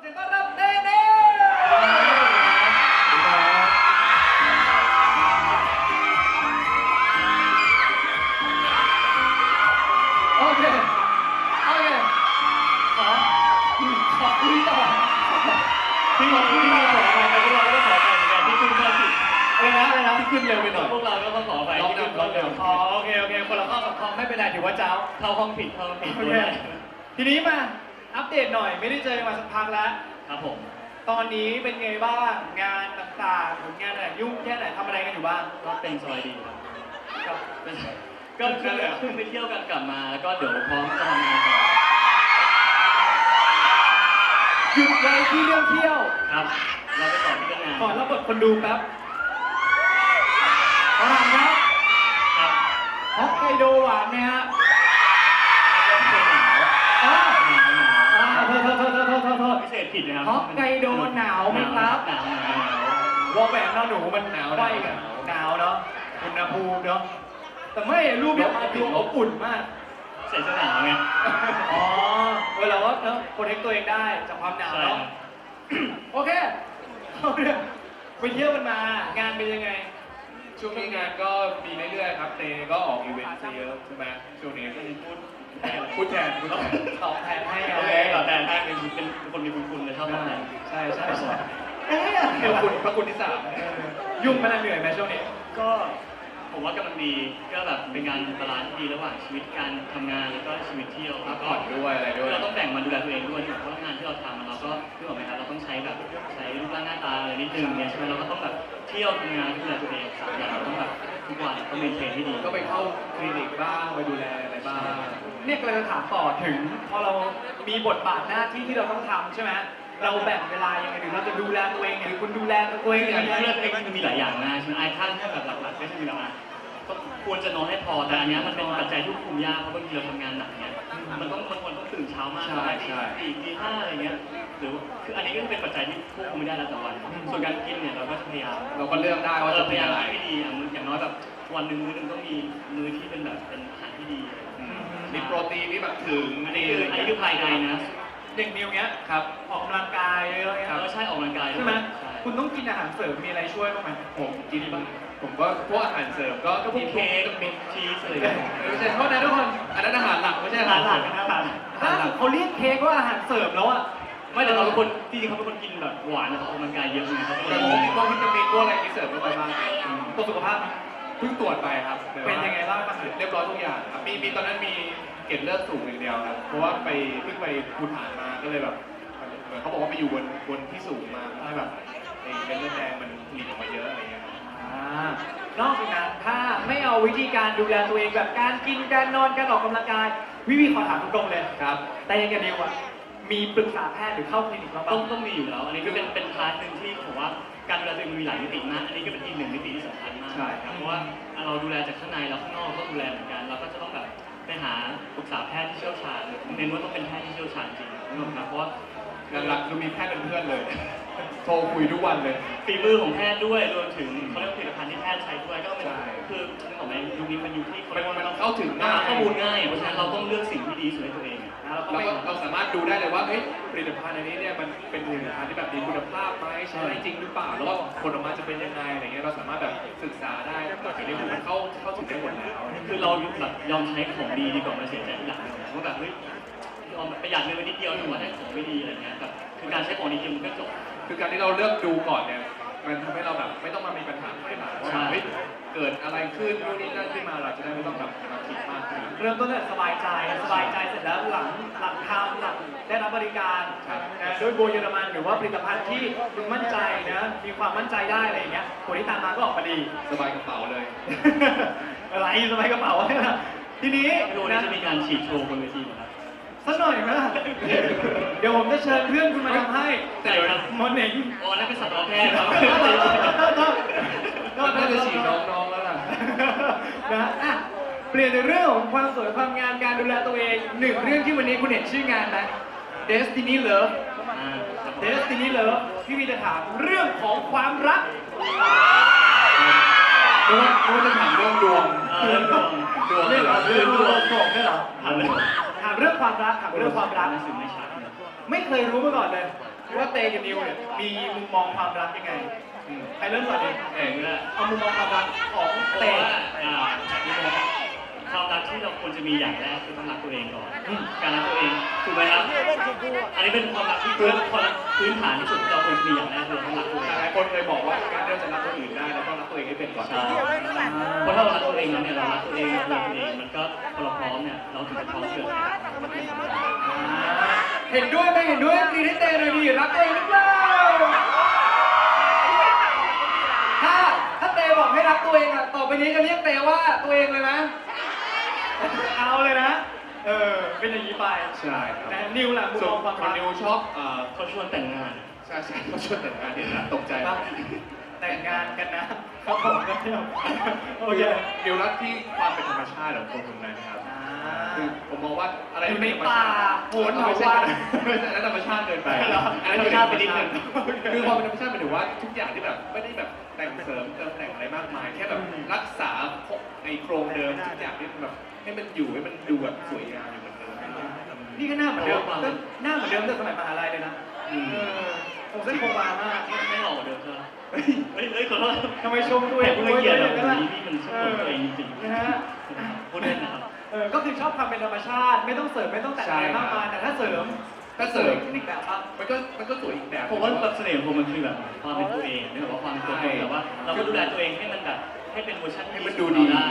เสียงต้อนรับเน่เน่โอเค โอเค ขอขอคุยต่อที่เราที่เราขอไปพวกเราก็ขอไปเหมือนกันที่ขึ้นมาผิดอะไรนะอะไรนะที่ขึ้นเร็วไปหน่อยพวกเราก็ต้องขอไปที่ขึ้นลองดูเร็วอ๋อโอเคโอเคคนละข้อสองข้อไม่เป็นไรถือว่าเจ้าเข้าห้องผิดเข้าห้องผิดโอเคทีนี้มา อัปเดตหน่อยไม่ได้เจอกันมาสักพักแล้ว ครับผม ตอนนี้เป็นไงบ้างงานต่างๆผลงานอะไรยุ่งแค่ไหนทำอะไรกันอยู่บ้างก็เป็นสบายดีครับครับเป็นก็คือเพิ่งไปเที่ยวกันกลับมาแล้วก็เดี๋ยวพร้อมจะทำงานต่อหยุดไว้ที่เรื่องเที่ยวครับ เราไปต่อที่เรื่องงานก่อนรับบทคนดูแป๊บขอถามครับครับฮอกไกโดหวานไหมฮะ ผิดนะครับฮอกไกโดหนาวไหมครับ หนาวหนาวหนาววอลแหวนนอนหนูมันหนาวไว้กันหนาวเนาะอุณหภูมิเนาะแต่ไม่รูปเนี่ยดูอบอุ่นมากใส่เสื้อหนาวไงอ๋อเวลาว่าเนาะโปรเทคตัวเองได้จากความหนาวใช่เนาะครับโอเคเอาเรื่องไปเที่ยวกันมางานเป็นยังไงช่วงนี้งานก็มีเรื่อยๆครับเตก็ออกอีเวนต์เยอะใช่ไหมช่วงนี้ก็มีพูด พูดแทนพูดแทนตอบแทนให้โอเคต่อแต่ถ้าเป็นเป็นคนมีบุญคุณเลยชอบตอบแทนใช่ใช่ใช่เอ๊ะพระคุณพระคุณที่สามยุ่งไหมล่ะเหนื่อยไหมช่วงนี้ ก็ผมว่ากำลังดีก็แบบเป็นการบาลานซ์ที่ดีระหว่างชีวิตการทำงานแล้วก็ชีวิตเที่ยวพัแล้กวก็ผ่อนด้วยอะไรด้วย เราต้องแบ่งมาดูแลตัวเองด้วยเพราะงานที่เราทำเราก็นึกออกไหมครับเราต้องใช้แบบใช้รูปร่างหน้าตาอะไรนิดนึงเนี่ยใช่ไหมเราก็ต้องแบบเที่ยวทำงานดูแลตัวเองสามอย่าง เราต้องแบบทุกวันต้องเมนเทนให้ดี ก็ไปเข้าคลินิกบ้างไปดูแลอะไรบ้างเนี่ยกำลังจะถามต่อถึง พอเรามีบทบาทหน้าที่ที่เราต้องทำใช่ไหมเราแบ่งเวลายังไงหรือเราจะดูแลตัวเองหรือคุณดูแลตัวเองคือยังไงเรื่องเองมันมีหลายอย่างนะใช่ไหมไอ้ท่านแค่แบบหลักๆก็จะมีแบบอะก็ควรจะนอนให้พอแต่อันเนี้ยมันเป็นปัจจัยที่ควบคุมยากเพราะบางทีเราทำงานหนักเนี่ยมันต้องบางคนต้องตื่นเช้ามากตีตีห้าอะไรเงี้ยหรือคืออันนี้ก็เป็นปัจจัยที่ควบคุมไม่ได้แล้วแต่วันส่วนการกินเนี่ยเราก็พยายาม เราก็เลือกได้ว่าเราจะพเป็นยายามอะไร ให้ดีอะอย่างน้อยแบบ วันหนึ่งมื้อหนึงต้องมีมื้อที่เป็นแบบเป็นอาหารที่ดีมีโปรตีนที่แบบถึงอันนี้คืออันนี้คือภายในนะอย่างนิวเนี้ยครับ ออกกำลังกายเยอะๆเนี้ยแล้วก็ใช่ออกกำลังกายด้วยใช่ไหมใช่ คุณต้องกินอาหารเสริมมีอะไรช่วยบ้างไหมผมกินบ้างผมก็พวกอาหารเสริมก็ก็พวกเค้กมีชีสอะไรอย่างเงี้ยไม่ใช่โทษนะทุกคนอันนั้นอาหารหลักไม่ใช่อาหหาลารนหหลัลากนนะหลานล่าสุดเขาเรียกเค้กว่าอาหารเสริมแล้วอะไม่แต่เขาเป็นคนจริงๆเขาเป็นคนกินแบบหวานเขาออกกำลังกายเยอะไงเขาก็เลแต่ยผมมีพวกวิตามินพวกอะไรที่เสริมลงไปบ้างตรวจสุขภาพไหม เพิ่งตรวจไปครับเป็นยังไงบ้างบ้างเอ่ยเรียบร้อยทุกอย่างครับมีมีตอนนั้นมีเกล็ดเลือดสูงอย่างเดียวครับเพราะว่าไปเพิ่งไปภูฐานมาก็เลยแบบเหมือนเขาบอกว่าไปอยู่บนบนที่สูงมาทำให้แบบไอ้เม็ดเลือดแดงมันผลิตออกมาเยอะอะไรเงี้ยครับอ่านอกจากนั้นถ้าไม่เอาวิธีการดูแลตัวเองแบบการกินการนอนการออกกำลังกายวิวีขอถามตรงๆเลยครับ แต่ยังกับนิวอะมีปรึกษาแพทย์หรือเข้าคลินิกบ้างต้องปะต้องมีอยู่แล้ว อันนี้ก็เป็นเป็นพาร์ทหนึ่งที่ผมว่า การดูแลตัวเองมีหลายมิติมากอันนี้ก็เป็นอีกหนึ่งมิติที่สำคัญมากใช่ครับ เพราะว่าเราดูแลจากข้างในแล้วข้างนอกเราก็ดูแลเหมือนกัน เราก็จะต้องแบบไปหาปรึกษาแพทย์ที่เชี่ยวชาญเน้นว่าต้องเป็นแพทย์ที่เชี่ยวชาญจริงนะครับเพราะว่า หลักๆคือมีแพทย์เป็นเพื่อนเลย โทรคุยทุกวันเลย ฝีมือของแพทย์ด้วยรวมถึงเขาเรียกว่าผลิตภัณฑ์ที่แพทย์ใช้ด้วยก็เป็นใช่คือนึกออกไหมยุคนี้มันยุคที่เขาเรียกว่ามันเข้าถึงหาง่ายข้อมูลง่ายเพราะฉะนั้นเราต้องเลือกสิ่งที่ดีที่สุดให้ตัวเองนะเราก็แล้วไม่ก็เราสามารถดูได้เลยว่าเฮ้ยผลิตภัณฑ์อันนี้เนี่ยมันเป็นผลิตภัณฑ์ที่แบบมีคุณภาพไหมใช้ได้จริงหรือเปล่า แล้วก็ผลออกมาจะเป็นยังไงอะไรเงี้ยเราสามารถแบบศึกษาได้แต่ทีนี้มันเข้าเข้าถึงได้หมดแล้ว คือเราแบบยอมใช้ของดีดีกว่ามาเสียใจทีหลังว่าแบบเฮ้ย ยอมประหยัดเงินไปนิดเดียวแต่ว่าได้ของไม่ดีอะไรเงี้ยแบบคือการใช้ของดีจริงมันก็จบ คือการที่เราเลือกดูก่อนเนี่ยมันทำให้เราแบบไม่ต้องมามีปัญหาภายหลังว่าใช่ เฮ้ยเกิดอะไรขึ้นนู่นนี่นั่นขึ้นมาเราจะได้ไม่ต้องแบบมาคิดมากขึ้น เริ่มต้นจากสบายใจสบายใจเสร็จแล้วหลังหลังทำหลังได้รับบริการครับ นะด้วยโบเยอรมันหรือว่าผลิตภัณฑ์ที่คุณมั่นใจนะมีความมั่นใจได้อะไรอย่างเงี้ยผลที่ตามมาก็ออกมาดี สบายกระเป๋าเลย อะไรสบายกระเป๋าเนี่ยนะทีนี้ไม่รู้วันนี้จะมีการฉีดโชว์บนเวทีไหมครับ สักหน่อยไหมล่ะเดี๋ยวผมจะเชิญเพื่อนคุณมาทำให้แต่เดี๋ยวนะมอนเองอ๋อนั่นเป็นสัตวแพทย์ครับน่าจะฉีดน้องๆแล้วล่ะ นะอะเปลี่ยนจากเรื่องของความสวยความงามการดูแลตัวเองหนึ่งเรื่องที่วันนี้คุณเห็นชื่องานนะ Destiny Love อ่าครับผม Destiny Love พี่วีจะถามเรื่องของความรักนึกว่านึกว่าจะถามเรื่องดวงเออเรื่องดวงดวงเรื่องเหรอเรื่องดวงส่งได้เหรอ ถามเลยถาม เรื่องความรักถามเรื่องความรักหนังสือไม่ชัดนะไม่เคยรู้มาก่อนเลยว่าเตกับนิวเนี่ยมีมุมมองความรักยังไงอืมใครเริ่มก่อนดีเองก็เอามุมมองความรักของเพเตราะว่าอ่าความรักที่เราควรจะมีอย่างแรกคือต้องรักตัวเองก่อนอืมการรักตัวเองถูกไหมครับอันนี้เป็นความรักที่พื้นความรักพื้นฐานที่สุดที่เราควรจะมีอย่างแรกคือเราต้องรักตัวเองหลายคนเคยบอกว่าการที่เราจะรักคนอื่นได้เราต้องรักตัวเองให้เป็นก่อน ใช่เพราะถ้าเรารักตัวเองแล้วเนี่ยเรารักตัวเองเราเลือกตัวเองมันก็พอเรา พร้อมเนี่ยเราถึงจะพร้อมเกิดอะไรเห็นด้วยไหมเห็นด้วยกรีดให้เตหน่อยดีรักตัวเองหรือเปล่าถ้าถ้าเตบอกให้รักตัวเองอะต่อไปนี้จะเรียกเตว่าตัวเองเลยไหมเอาเลยนะ เออ เป็นอย่างนี้ไปใช่ครับนะนิวล่ะมุมส่มวอนงความครันกนิวชอบเอ่อเขาชวนแต่งงาน ใช่ใช่เขาชวนแต่งงานที่นะตกใจบ้างแต่งงานกันนะครับผมก็เที่ยวโอเค นิวรักที่ความเป็นธรรมชาติของคนคนนั้นครับ คือผมมองว่าอะไรอยู่ในที่เป็ธรรมชติป่าโหนไม่ใช่เขาว่าไม่ใช่อันนั้นธรรมชาติเกินไปเหรออันนั้นธรรมชาติไปนิดนึงคือความเป็นธรรมชาติหมายถึงว่าทุกอย่างที่แบบไม่ได้แบบแต่งเสริมเติมแต่งอะไรมากมาย แค่แบบรักษาไอ้โครงเดิมทุกอย่างที่มันแบบให้มันอยู่ให้มันดูแบบสวยงามอยู่เหมือนเดิมนี่ก็หน้าเหมือนเดิมหน้าเหมือนเดิมตั้งแต่สมัยมหาลัยเลยนะอืมเออผมเส้นโครงมามากไม่ไม่หล่อกว่าเดิมใช่ไหมเฮ้ยเฮ้ยขอโทษทำไมชมตัวเอแต่งผู้ด้วยเกียรติเลแบบยก็นี้ล่ะนี่มันชอบตัวเองจริงๆนะฮะพูดเล่นนะครับ เออก็คือชอบความเป็นธรรมชาติ ไม่ต้องเสริมไม่ต้องแต่งอะไรมากมายแต่ถ้าเสริมถ้าเสริมเทคนิคแบบว่ามันก็มันก็สวยอีกแบบผมว่าแบบเสน่ห์ของผมมันคือแบบความเป็นตัวเองนี่แบบว่าความเป็นตัวตนแบบว่าเราก็ดูแลตัวเองให้มันแบบให้เป็นเวอร์ชันที่ให้มันดูดีได้